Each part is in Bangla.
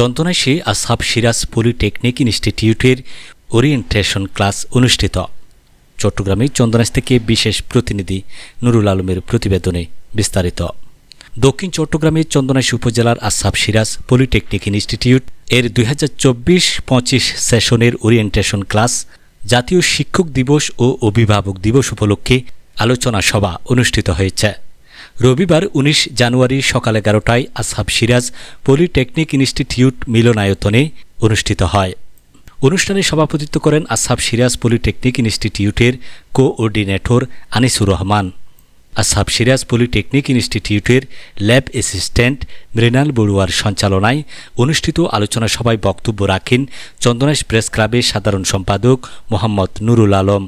চন্দনাইশে আসহাব সিরাজ পলিটেকনিক ইনস্টিটিউটের ওরিয়েন্টেশন ক্লাস অনুষ্ঠিত। চট্টগ্রামে চন্দনাইশ থেকে বিশেষ প্রতিনিধি নুরুল আলমের প্রতিবেদনে বিস্তারিত। দক্ষিণ চট্টগ্রামের চন্দনাইশ উপজেলার আসহাব সিরাজ পলিটেকনিক ইনস্টিটিউট এর দুই হাজার চব্বিশ পঁচিশ সেশনের ওরিয়েন্টেশন ক্লাস, জাতীয় শিক্ষক দিবস ও অভিভাবক দিবস উপলক্ষে আলোচনা সভা অনুষ্ঠিত হয়েছে। রবিবার ১৯ জানুয়ারি সকাল এগারোটায় আসহাব সিরাজ পলিটেকনিক ইনস্টিটিউট মিলনায়তনে অনুষ্ঠিত হয়। অনুষ্ঠানে সভাপতিত্ব করেন আসহাব সিরাজ পলিটেকনিক ইনস্টিটিউটের কোঅর্ডিনেটর আনিসুর রহমান। আসহাব সিরাজ পলিটেকনিক ইনস্টিটিউটের ল্যাব অ্যাসিস্ট্যান্ট মৃণাল বড়ুয়ার সঞ্চালনায় অনুষ্ঠিত আলোচনা সভায় বক্তব্য রাখেন চন্দনাইশ প্রেস ক্লাবের সাধারণ সম্পাদক মোহাম্মদ নুরুল আলম।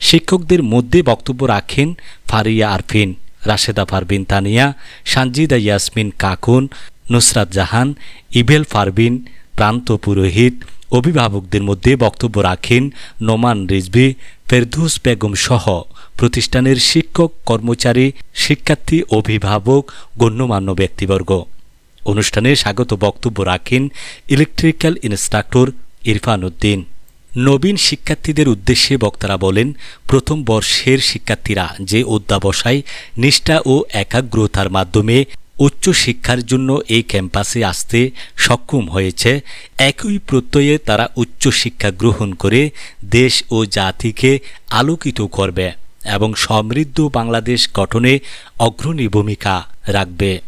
শিক্ষকদের মধ্যে বক্তব্য রাখেন ফারিয়া আরফিন। রাশেদা পারবিন তানিয়া, সানজিদা ইয়াসমিন কাকুন, নুসরাত জাহান ইবেল ফারবিন, প্রান্ত পুরোহিত, অভিভাবকদের মধ্যে বক্তব্য রাখেন নোমান রিজভি, ফেরদুস বেগম সহ প্রতিষ্ঠানের শিক্ষক, কর্মচারী, শিক্ষার্থী, অভিভাবক, গণ্যমান্য ব্যক্তিবর্গ। অনুষ্ঠানে স্বাগত বক্তব্য রাখেন ইলেকট্রিক্যাল ইনস্ট্রাক্টর ইরফান উদ্দিন। নবীন শিক্ষার্থীদের উদ্দেশ্যে বক্তারা বলেন, প্রথম বর্ষের শিক্ষার্থীরা যে অধ্যাবসায়, নিষ্ঠা ও একাগ্রতার মাধ্যমে উচ্চ শিক্ষার জন্য এই ক্যাম্পাসে আসতে সক্ষম হয়েছে। একই প্রত্যয়ে তারা উচ্চ শিক্ষা গ্রহণ করে দেশ ও জাতিকে আলোকিত করবে এবং সমৃদ্ধ বাংলাদেশ গঠনে অগ্রণী ভূমিকা রাখবে।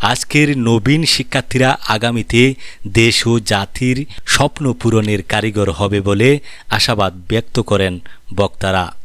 আজকের নবীন শিক্ষার্থীরা আগামীতে দেশ ও জাতির স্বপ্ন পূরণের কারিগর হবে বলে আশাবাদ ব্যক্ত করেন বক্তারা।